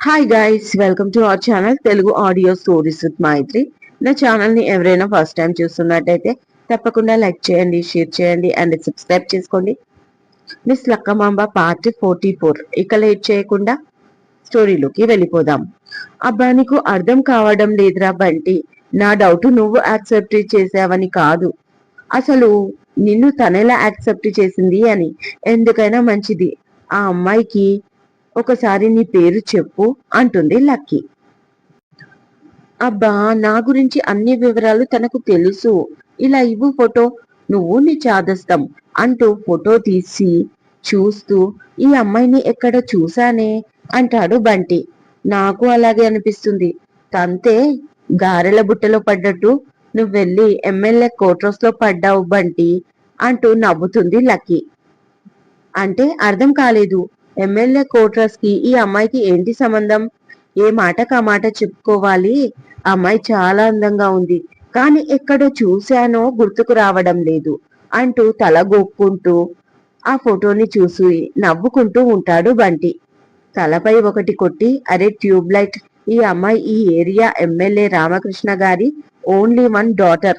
Hi guys welcome to our channel Telugu audio stories with Maithri నా ఛానల్ని ఎవరైనా first time చూస్తున్నట్టయితే తప్పకుండా లైక్ చేయండి షేర్ చేయండి అండ్ సబ్స్క్రైబ్ చేసుకోండి. Miss Lakkamamba part forty four ఇక లేట్ చేయకుండా స్టోరీలోకి వెళ్ళిపోదాం. అబ్బా నీకు అర్థం కావడం లేదురా బంటి. నా డౌట్ నువ్వు యాక్సెప్ట్ చేసావని కాదు. అసలు నిన్ను తనెలా యాక్సెప్ట్ చేసింది అని. ఎందుకైనా మంచిది. ఆ అమ్మాయికి ఒకసారి నీ పేరు చెప్పు అంటుంది లక్కీ. అబ్బా నా గురించి అన్ని వివరాలు తనకు తెలుసు. ఇలా ఇవ్వు ఫోటో. నువ్వు నీ చాదస్తం అంటూ ఫోటో తీసి చూస్తూ ఈ అమ్మాయిని ఎక్కడ చూసానే అంటాడు బంటి. నాకు అలాగే అనిపిస్తుంది. తంతే గారెల బుట్టలో పడ్డట్టు నువ్వు వెళ్ళి ఎమ్మెల్యే కోట్రోస్లో పడ్డావు బంటి అంటూ నవ్వుతుంది లక్కీ. అంటే అర్థం కాలేదు. ఎమ్మెల్యే కోట్రస్కి ఈ అమ్మాయికి ఏంటి సంబంధం? ఏ మాటకు ఆ మాట చెప్పుకోవాలి? అమ్మాయి చాలా అందంగా ఉంది. కానీ ఎక్కడో చూశానో గుర్తుకు రావడం లేదు. అంటూ తల గోక్కుంటూ ఆ ఫోటోని చూసి నవ్వుకుంటూ ఉంటాడు బంటి. తలపై ఒకటి కొట్టి అరే ట్యూబ్ లైట్ ఈ అమ్మాయి ఈ ఏరియా ఎమ్మెల్యే రామకృష్ణ గారి only one daughter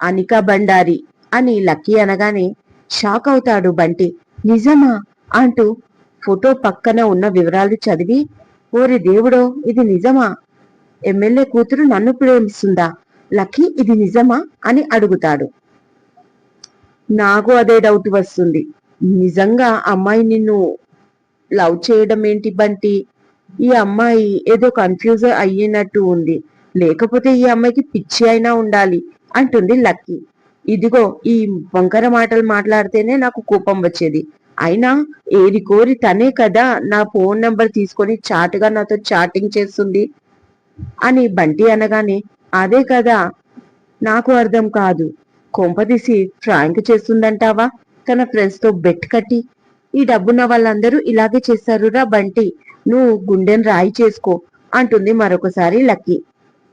Anika Bandari అని లక్కీ అనగానే షాక్ అవుతాడు బంటి. నిజమా? అంటూ ఫోటో పక్కన ఉన్న వివరాలు చదివి ఓరి దేవుడో ఇది నిజమా? ఎమ్మెల్యే కూతురు నన్ను ప్రేమిస్తుందా? లక్కీ ఇది నిజమా? అని అడుగుతాడు. నాకు అదే డౌట్ వస్తుంది. నిజంగా అమ్మాయి నిన్ను లవ్ చేయడం ఏంటి బంటి? ఈ అమ్మాయి ఏదో కన్ఫ్యూజ్ అయ్యినట్టు ఉంది. లేకపోతే ఈ అమ్మాయికి పిచ్చి అయినా ఉండాలి అంటుంది లక్కీ. ఇదిగో ఈ వంకర మాటలు మాట్లాడితేనే నాకు కోపం వచ్చేది. అయినా ఏది కోరి తనే కదా నా ఫోన్ నంబర్ తీసుకొని చాటుగా నాతో చాటింగ్ చేస్తుంది అని బంటి అనగానే అదే కదా నాకు అర్థం కాదు. కొంపదీసి ఫ్రాంక్ చేస్తుందంటావా? తన ఫ్రెండ్స్తో బెట్ కట్టి. ఈ డబ్బున్న వాళ్ళందరూ ఇలాగే చేస్తారురా బంటి. నువ్వు గుండెను రాయి చేసుకో అంటుంది మరొకసారి లక్కీ.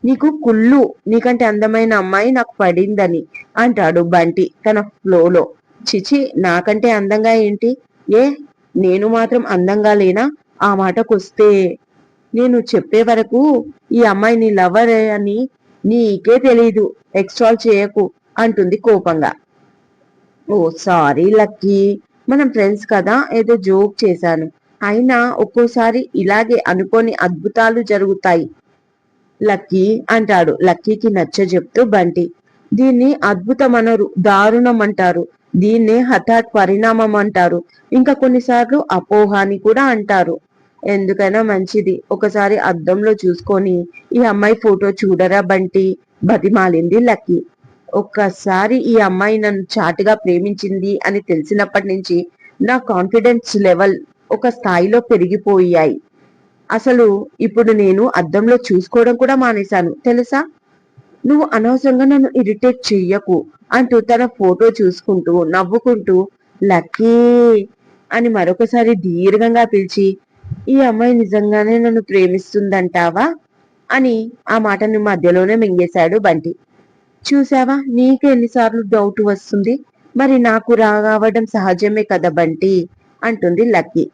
నీకు కుళ్ళు నీకంటే అందమైన అమ్మాయి నాకు పడిందని అంటాడు బంటి తన ఫ్లోలో. చిచి నాకంటే అందంగా ఏంటి? ఏ? నేను మాత్రం అందంగా లేనా? ఆ మాటకొస్తే నేను చెప్పే వరకు ఈ అమ్మాయి నీ లవర్ అని నీకే తెలీదు. ఎక్స్ట్రాల్ చేయకు అంటుంది కోపంగా. ఓ సారీ లక్కీ. మనం ఫ్రెండ్స్ కదా? ఏదో జోక్ చేశాను. అయినా ఒక్కోసారి ఇలాగే అనుకోని అద్భుతాలు జరుగుతాయి. లక్కీ అంటాడు. లక్కీకి నచ్చ చెప్తూ బంటి. దీన్ని అద్భుతం అనరు దారుణం అంటారు. దీన్నే హఠాత్ పరిణామం అంటారు. ఇంకా కొన్నిసార్లు అపోహ అని కూడా అంటారు. ఎందుకైనా మంచిది. ఒకసారి అద్దంలో చూసుకొని ఈ అమ్మాయి ఫోటో చూడరా బంటి? బతిమాలింది లక్కీ. ఒక్కసారి ఈ అమ్మాయి నన్ను చాటుగా ప్రేమించింది అని తెలిసినప్పటి నుంచి నా కాన్ఫిడెన్స్ లెవెల్ ఒక స్థాయిలో పెరిగిపోయాయి. అసలు ఇప్పుడు నేను అద్దంలో చూసుకోవడం కూడా మానేశాను. తెలుసా? నువ్వు అనవసరంగా నన్ను ఇరిటేట్ చెయ్యకు అంటూ తన ఫోటో చూసుకుంటూ నవ్వుకుంటూ లక్కీ అని మరొకసారి దీర్ఘంగా పిలిచి ఈ అమ్మాయి నిజంగానే నన్ను ప్రేమిస్తుందంటావా? అని ఆ మాటని మధ్యలోనే మింగేశాడు బంటి. చూసావా నీకు ఎన్నిసార్లు డౌట్ వస్తుంది? మరి నాకు రావడం సహజమే కదా బంటి? అంటుంది లక్కీ.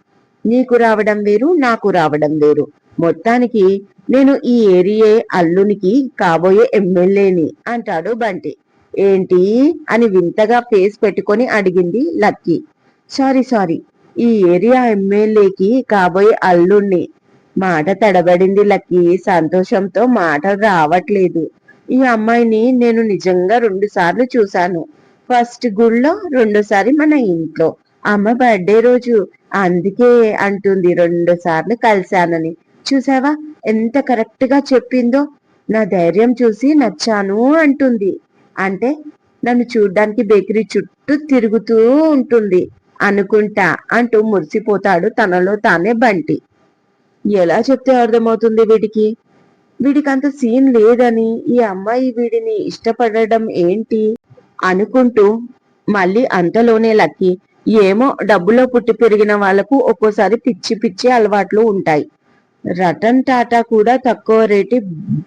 నీకు రావడం వేరు నాకు రావడం వేరు. మొత్తానికి నేను ఈ ఏరియే అల్లునికి కాబోయే ఎమ్మెల్యేని అంటాడు బంటి. ఏంటి? అని వింతగా ఫేస్ పెట్టుకొని అడిగింది లక్కీ. Sorry sorry. ఈ ఏరియా ఎమ్మెల్యేకి కాబోయే అల్లుణ్ణి. మాట తడబడింది లక్కీ. సంతోషంతో మాట రావట్లేదు. ఈ అమ్మాయిని నేను నిజంగా రెండు సార్లు చూశాను. ఫస్ట్ గుళ్ళో రెండోసారి మన ఇంట్లో. అమ్మ బర్త్డే రోజు. అందుకే అంటుంది రెండు సార్లు కలిశానని. చూసావా? ఎంత కరెక్ట్గా చెప్పిందో? నా ధైర్యం చూసి నచ్చాను అంటుంది. అంటే నన్ను చూడ్డానికి బేకరీ చుట్టూ తిరుగుతూ ఉంటుంది. అనుకుంటా అంటూ మురిసిపోతాడు తనలో తానే బంటి. ఎలా చెప్తే అర్థమవుతుంది వీడికి? వీడికి అంత సీన్ లేదని ఈ అమ్మాయి వీడిని ఇష్టపడడం ఏంటి? అనుకుంటూ మళ్ళీ అంతలోనే లక్కి ఏమో డబ్బులో పుట్టి పెరిగిన వాళ్ళకు ఒక్కోసారి పిచ్చి పిచ్చి అలవాట్లు ఉంటాయి. రతన్ టాటా కూడా తక్కువ రేటు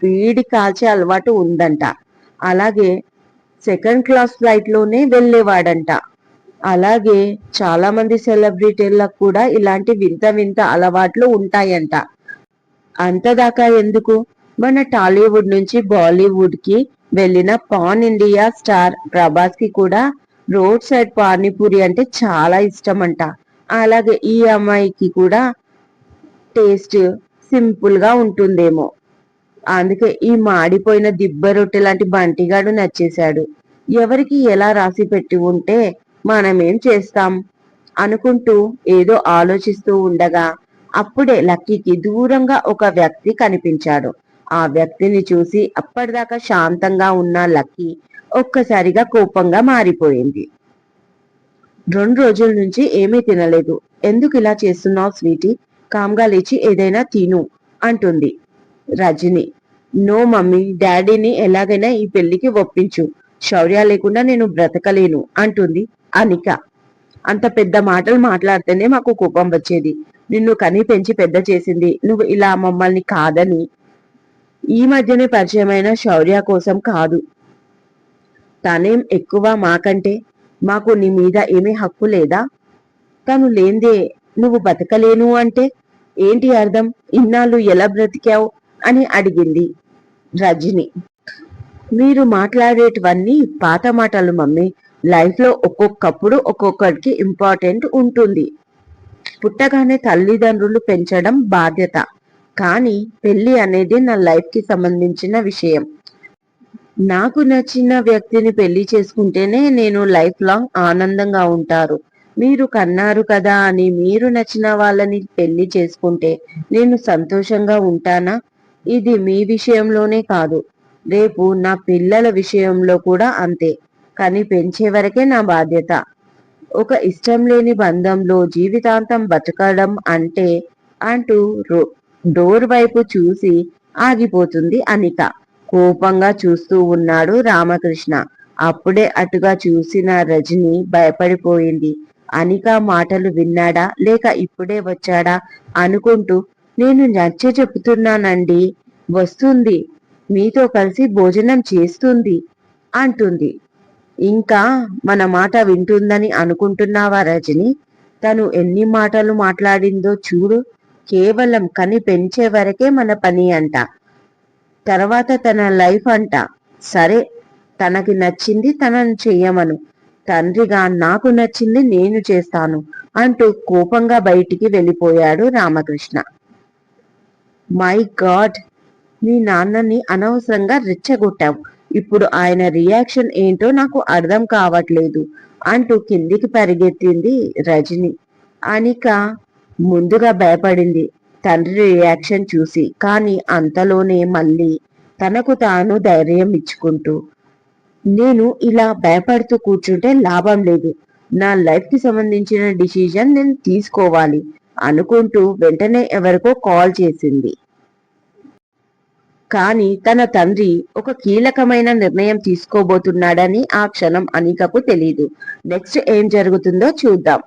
బీడి కాల్చే అలవాటు ఉందంట. అలాగే సెకండ్ క్లాస్ ఫ్లైట్లోనే వెళ్ళేవాడంట. అలాగే చాలా మంది సెలబ్రిటీలకు కూడా ఇలాంటి వింత వింత అలవాట్లు ఉంటాయంట. అంతదాకా ఎందుకు? మన టాలీవుడ్ నుంచి బాలీవుడ్కి వెళ్ళిన పాన్ ఇండియా స్టార్ ప్రభాస్కి కూడా రోడ్ సైడ్ పానీపూరి అంటే చాలా ఇష్టం అంట అలాగే ఈ అమ్మాయికి కూడా టేస్ట్ సింపుల్గా ఉంటుందేమో. అందుకే ఈ మాడిపోయిన దిబ్బ రొట్టె లాంటి బంటిగాడు నచ్చేశాడు. ఎవరికి ఎలా రాసి పెట్టి ఉంటే మనమేం చేస్తాం? అనుకుంటూ ఏదో ఆలోచిస్తూ ఉండగా అప్పుడే లక్కీకి దూరంగా ఒక వ్యక్తి కనిపించాడు. ఆ వ్యక్తిని చూసి అప్పటిదాకా శాంతంగా ఉన్న లక్కీ ఒక్కసారిగా కోపంగా మారిపోయింది. రెండు రోజుల నుంచి ఏమీ తినలేదు. ఎందుకు ఇలా చేస్తున్నావు స్వీటీ? కామ్గా లేచి ఏదైనా తిను అంటుంది రజని. నో మమ్మీ డాడీని ఎలాగైనా ఈ పెళ్ళికి ఒప్పించు. శౌర్య లేకుండా నేను బ్రతకలేను అంటుంది అనిక. అంత పెద్ద మాటలు మాట్లాడితేనే మాకు కోపం వచ్చేది. నిన్ను కని పెంచి పెద్ద చేసింది. నువ్వు ఇలా మమ్మల్ని కాదని. ఈ మధ్యనే పరిచయమైన శౌర్య కోసం కాదు. తనేం ఎక్కువ మాకంటే మాకు నీ మీద ఏమీ హక్కు లేదా? తను లేందే నువ్వు బతకలేను అంటే ఏంటి అర్థం? ఇన్నాళ్ళు ఎలా బ్రతికావు? అని అడిగింది రజని. మీరు మాట్లాడేటివన్నీ పాత మాటలు మమ్మీ. లైఫ్లో ఒక్కొక్కప్పుడు ఒక్కొక్కరికి ఇంపార్టెంట్ ఉంటుంది. పుట్టగానే తల్లిదండ్రులు పెంచడం బాధ్యత. కానీ పెళ్ళి అనేది నా లైఫ్కి సంబంధించిన విషయం. నాకు నచ్చిన వ్యక్తిని పెళ్ళి చేసుకుంటేనే నేను లైఫ్ లాంగ్ ఆనందంగా ఉంటారు. మీరు కన్నారు కదా అని మీరు నచ్చిన వాళ్ళని పెళ్ళి చేసుకుంటే నేను సంతోషంగా ఉంటానా? ఇది మీ విషయంలోనే కాదు. రేపు నా పిల్లల విషయంలో కూడా అంతే. కానీ పెంచే వరకే నా బాధ్యత. ఒక ఇష్టం లేని బంధంలో జీవితాంతం బతకడం అంటే అంటూ డోర్ వైపు చూసి ఆగిపోతుంది అనిత. కోపంగా చూస్తూ ఉన్నాడు రామకృష్ణ. అప్పుడే అటుగా చూసిన రజని భయపడిపోయింది. అనిక మాటలు విన్నాడా? లేక ఇప్పుడే వచ్చాడా? అనుకుంటూ నేను నచ్చ చెబుతున్నానండి వస్తుంది. మీతో కలిసి భోజనం చేస్తుంది అంటుంది. ఇంకా మన మాట వింటుందని అనుకుంటున్నావా రజని? తను ఎన్ని మాటలు మాట్లాడిందో చూడు. కేవలం కని పెంచే వరకే మన పని అంట. తర్వాత తన లైఫ్ అంట. సరే తనకి నచ్చింది తనను చెయ్యమను. తండ్రిగా నాకు నచ్చింది నేను చేస్తాను అంటూ కోపంగా బయటికి వెళ్ళిపోయాడు రామకృష్ణ. మై గాడ్ మీ నాన్నని అనవసరంగా రెచ్చగొట్టావు. ఇప్పుడు ఆయన రియాక్షన్ ఏంటో నాకు అర్థం కావట్లేదు అంటూ కిందికి పరిగెత్తింది రజని. అనిక ముందుగా భయపడింది తండ్రి రియాక్షన్ చూసి కానీ అంతలోనే మళ్ళీ తనకు తాను ధైర్యం ఇచ్చుకుంటూ నేను ఇలా భయపడుతూ కూర్చుంటే లాభం లేదు. నా లైఫ్కి సంబంధించిన డిసిజన్ నేను తీసుకోవాలి అనుకుంటూ వెంటనే ఎవరికో కాల్ చేసింది. కానీ తన తండ్రి ఒక కీలకమైన నిర్ణయం తీసుకోబోతున్నాడని ఆ క్షణం అనికకు తెలీదు. నెక్స్ట్ ఏం జరుగుతుందో చూద్దాం.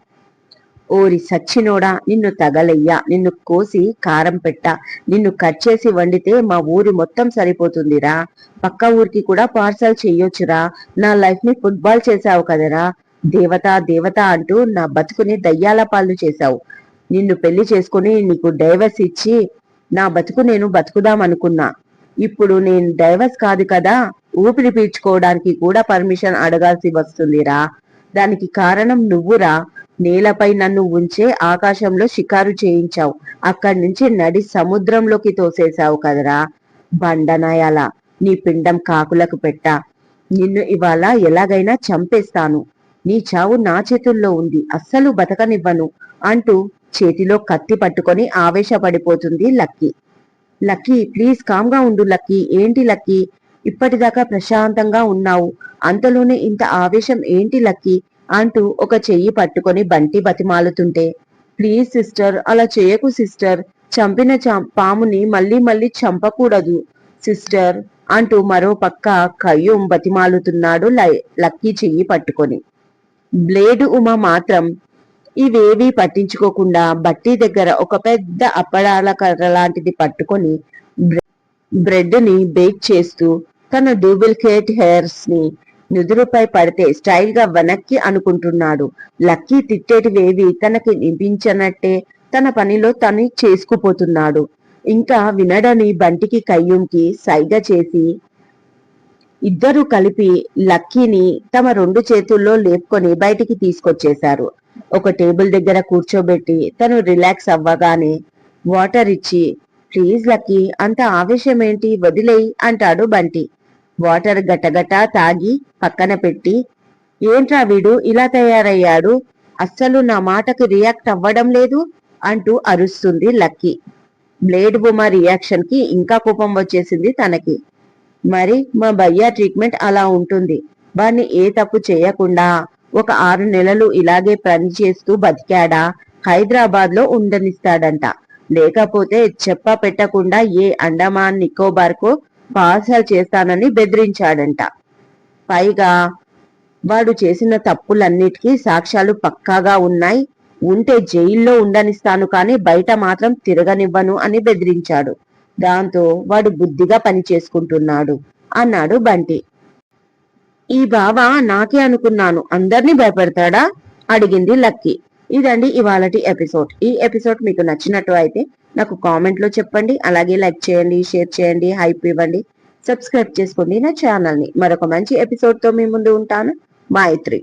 ఓరి సచ్చినోడా నిన్ను తగలయ్యా నిన్ను కోసి కారం పెట్ట నిన్ను కట్ చేసి వండితే మా ఊరి మొత్తం సరిపోతుందిరా. పక్క ఊరికి కూడా పార్సల్ చెయ్యొచ్చురా. నా లైఫ్ని ఫుట్బాల్ చేసావు కదరా. దేవత దేవత అంటూ నా బతుకుని దయ్యాల పాలు చేశావు. నిన్ను పెళ్ళి చేసుకుని నీకు డైవర్స్ ఇచ్చి నా బతుకు నేను బతుకుదాం అనుకున్నా. ఇప్పుడు నేను డైవర్స్ కాదు కదా. ఊపిరి పీల్చుకోవడానికి కూడా పర్మిషన్ అడగాల్సి వస్తుందిరా. దానికి కారణం నువ్వురా. నేలపై నన్ను ఉంచే ఆకాశంలో షికారు చేయించావు. అక్కడి నుంచి నడి సముద్రంలోకి తోసేశావు కదరా బండనాయాల. నీ పిండం కాకులకు పెట్టా. నిన్ను ఇవాళ ఎలాగైనా చంపేస్తాను. నీ చావు నా చేతుల్లో ఉంది. అస్సలు బతకనివ్వను అంటూ చేతిలో కత్తి పట్టుకొని ఆవేశపడిపోతుంది లక్కీ. లక్కీ ప్లీజ్ కామ్గా ఉండు లక్కీ. ఏంటి లక్కీ? ఇప్పటిదాకా ప్రశాంతంగా ఉన్నావు. అంతలోనే ఇంత ఆవేశం ఏంటి లక్కీ? అంటూ ఒక చెయ్యి పట్టుకొని బంటి బతిమాలుతుంటే ప్లీజ్ సిస్టర్ అలా చేయకు సిస్టర్. చంపిన పాముని మళ్ళీ మళ్ళీ చంపకూడదు సిస్టర్ అంటూ మరో పక్క కయ్యూం బతిమాలుతున్నాడు లక్కీ చెయ్యి పట్టుకొని. బ్లేడు ఉమ మాత్రం ఇవేవీ పట్టించుకోకుండా బట్టి దగ్గర ఒక పెద్ద అప్పడాల కర్ర లాంటిది పట్టుకొని బ్రెడ్ని బేక్ చేస్తూ తన డూప్లికేట్ హెయిర్స్ని నుదురుపై పడితే స్టైల్గా వెనక్కి అనుకుంటున్నాడు. లక్కీ తిట్టేటివేవి తనకి నింపించనట్టే తన పనిలో తను చేసుకుపోతున్నాడు. ఇంకా వినడని బంటికి కయ్యంకి సైగ చేసి ఇద్దరు కలిపి లక్కీని తమ రెండు చేతుల్లో లేపుకొని బయటికి తీసుకొచ్చేశారు. ఒక టేబుల్ దగ్గర కూర్చోబెట్టి తను రిలాక్స్ అవ్వగానే వాటర్ ఇచ్చి ప్లీజ్ లక్కీ అంత ఆవేశం ఏంటి వదిలేయి అంటాడు బంటి. వాటర్ గటగటా తాగి పక్కన పెట్టి ఏంట్రా వీడు ఇలా తయారయ్యాడు? అస్సలు నా మాటకు రియాక్ట్ అవ్వడం లేదు? అంటూ అరుస్తుంది లక్కీ. బ్లేడ్ బొమ్మ రియాక్షన్కి ఇంకా కోపం వచ్చేసింది తనకి. మరి మా భయ్యా ట్రీట్మెంట్ అలా ఉంటుంది. వాడిని ఏ తప్పు చేయకుండా ఒక ఆరు నెలలు ఇలాగే పని చేస్తూ బతికాడా? హైదరాబాద్లో ఉండనిస్తాడంట. లేకపోతే చెప్ప పెట్టకుండా ఏ అండమాన్ నికోబార్కు కు పార్సల్ చేస్తానని బెదిరించాడంట. పైగా వాడు చేసిన తప్పులన్నిటికీ సాక్ష్యాలు పక్కాగా ఉన్నాయి. ఉంటే జైల్లో ఉండనిస్తాను కానీ బయట మాత్రం తిరగనివ్వను అని బెదిరించాడు. దాంతో వాడు బుద్ధిగా పని చేసుకుంటున్నాడు అన్నాడు బంటి. ఈ బావ నాకే అనుకున్నాను. అందరినీ భయపెడతాడా? అడిగింది లక్కీ. ఇదండి ఇవాళటి ఎపిసోడ్. ఈ ఎపిసోడ్ మీకు నచ్చినట్టు అయితే నాకు కామెంట్లో చెప్పండి అలాగే లైక్ చేయండి షేర్ చేయండి హైప్ ఇవ్వండి. సబ్స్క్రైబ్ చేసుకోండి నా ఛానల్ని మరొక మంచి ఎపిసోడ్తో మీ ముందు ఉంటాను. మైత్రి